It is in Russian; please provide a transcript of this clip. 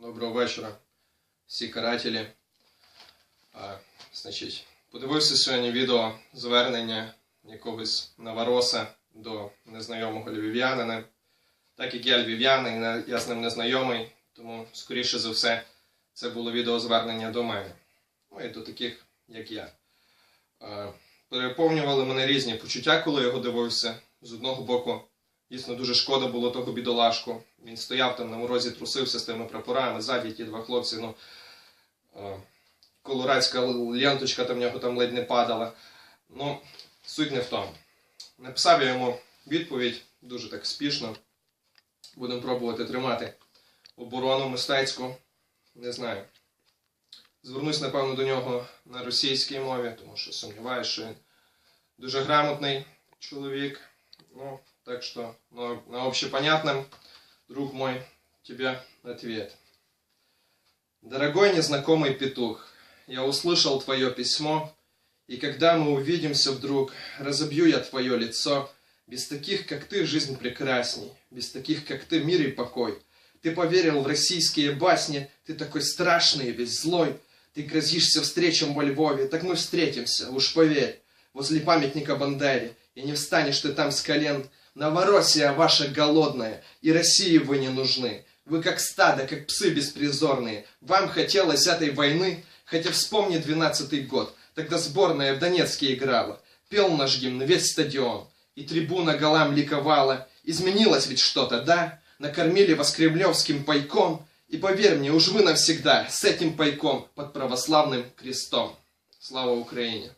Доброго вечора, всі карателі. Значить, подивився сьогодні відео звернення якогось новороса до незнайомого львів'янина. Так як я львів'янин, я з ним не знайомий, тому, скоріше за все, це було відеозвернення до мене. Ну і до таких, як я. Переповнювали мене різні почуття, коли його дивився. З одного боку, Дійсно, дуже шкода було того бідолашку. Він стояв там на морозі, трусився з тими прапорами, ззаді ті два хлопці. Ну, е, колорадська ленточка там в нього там ледь не падала. Ну, суть не в тому. Написав я йому відповідь дуже так спішно. Будемо пробувати тримати оборону мистецьку. Не знаю. Звернусь, напевно, до нього на російській мові, тому що сумніваюся, що він дуже грамотний чоловік. Ну, так что на, на общепонятном, друг мой, тебе ответ. Дорогой незнакомый петух, я услышал твое письмо, и когда мы увидимся вдруг, разобью я твое лицо. Без таких, как ты, жизнь прекрасней, без таких, как ты, мир и покой. Ты поверил в российские басни, ты такой страшный, весь злой. Ты грозишься встречам во Львове, так мы встретимся, уж поверь, возле памятника Бандере. И не встанешь ты там с колен, Новороссия ваша голодная, и России вы не нужны. Вы как стадо, как псы беспризорные. Вам хотелось этой войны, хотя вспомни двенадцатый год. Тогда сборная в Донецке играла. Пел наш гимн весь стадион. И трибуна голам ликовала. Изменилось ведь что-то, да? Накормили вас кремлевским пайком. И поверь мне, уж вы навсегда с этим пайком под православным крестом. Слава Украине!